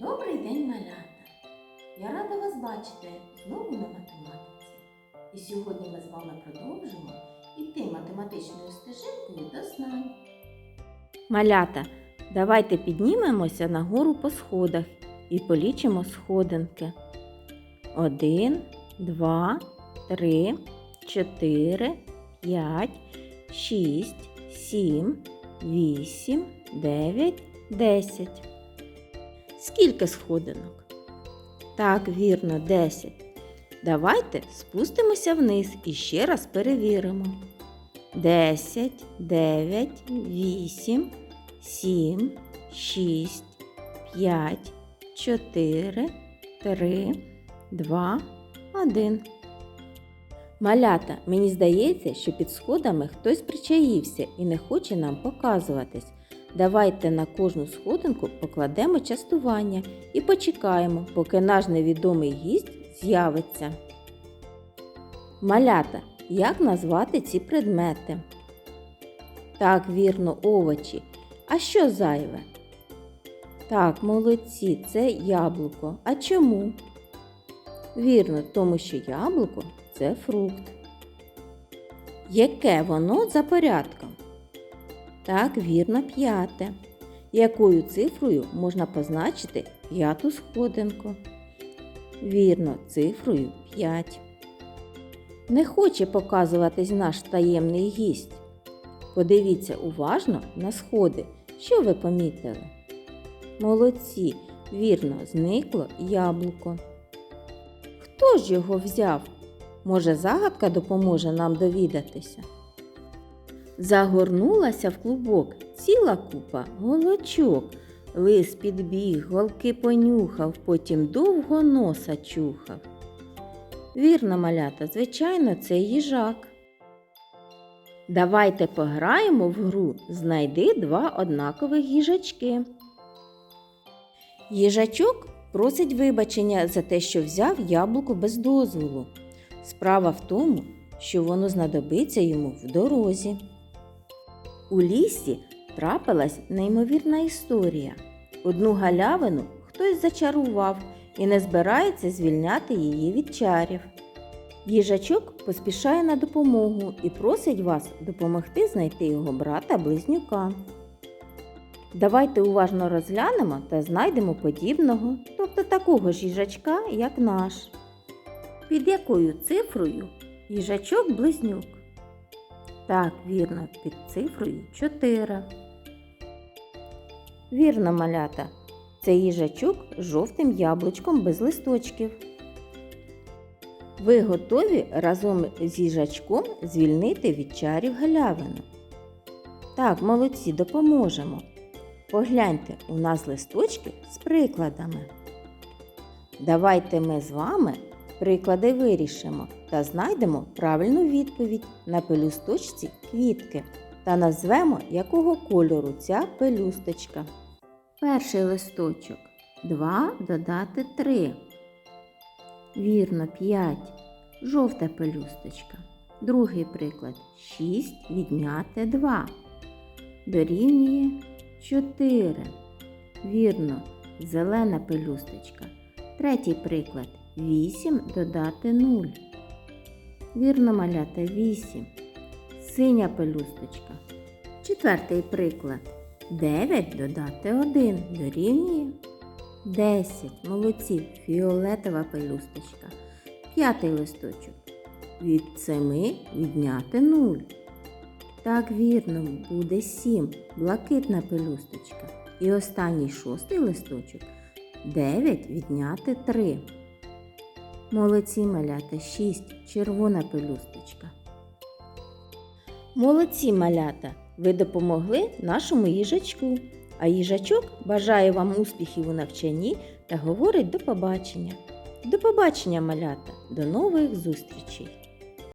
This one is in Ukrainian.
Добрий день, малята! Я рада вас бачити знову на математиці. І сьогодні ми з вами продовжимо йти математичною стежинкою до знань. Малята, давайте піднімемося нагору по сходах і полічимо сходинки. Один, два, три, чотири, п'ять, шість, сім, вісім, дев'ять, десять. Скільки сходинок? Так, вірно, десять. Давайте спустимося вниз і ще раз перевіримо. Десять, дев'ять, вісім, сім, шість, п'ять, чотири, три, два, один. Малята, мені здається, що під сходами хтось причаївся і не хоче нам показуватись. Давайте на кожну сходинку покладемо частування і почекаємо, поки наш невідомий гість з'явиться. Малята, як назвати ці предмети? Так, вірно, овочі. А що зайве? Так, молодці, це яблуко. А чому? Вірно, тому що яблуко це фрукт. Яке воно за порядком? Так, вірно, п'яте. Якою цифрою можна позначити п'яту сходинку? Вірно, цифрою 5. Не хоче показуватись наш таємний гість. Подивіться уважно на сходи. Що ви помітили? Молодці, вірно, зникло яблуко. Хто ж його взяв? Може, загадка допоможе нам довідатися? Загорнулася в клубок ціла купа голочок. Лис підбіг, голки понюхав, потім довго носа чухав. Вірно, малята, звичайно, це їжак. Давайте пограємо в гру Знайди два однакових їжачки. Їжачок просить вибачення за те, що взяв яблуко без дозволу. Справа в тому, що воно знадобиться йому в дорозі. У лісі трапилась неймовірна історія. Одну галявину хтось зачарував і не збирається звільняти її від чарів. Їжачок поспішає на допомогу і просить вас допомогти знайти його брата близнюка. Давайте уважно розглянемо та знайдемо подібного, тобто такого ж їжачка, як наш. Під якою цифрою їжачок близнюк? Так, вірно, під цифрою 4. Вірно, малята. Це їжачок з жовтим яблучком без листочків. Ви готові разом з їжачком звільнити від чарів галявину? Так, молодці, допоможемо. Погляньте, у нас листочки з прикладами. Давайте ми з вами приклади вирішимо та знайдемо правильну відповідь на пелюсточці квітки та назвемо, якого кольору ця пелюсточка. Перший листочок 2 додати 3. Вірно, 5. Жовта пелюсточка. Другий приклад 6 відняти 2. Дорівнює 4. Вірно, зелена пелюсточка. Третій приклад 8 додати 0. Вірно, малята 8. Синя пелюсточка. Четвертий приклад. 9 додати 1 дорівнює 10. Молодці. Фіолетова пелюсточка. П'ятий листочок. Від 7 відняти 0. Так, вірно, буде 7. Блакитна пелюсточка. І останній шостий листочок. 9 відняти 3. Молодці малята 6. Червона пелюсточка. Молодці малята! Ви допомогли нашому їжачку. А їжачок бажає вам успіхів у навчанні та говорить до побачення. До побачення, малята! До нових зустрічей!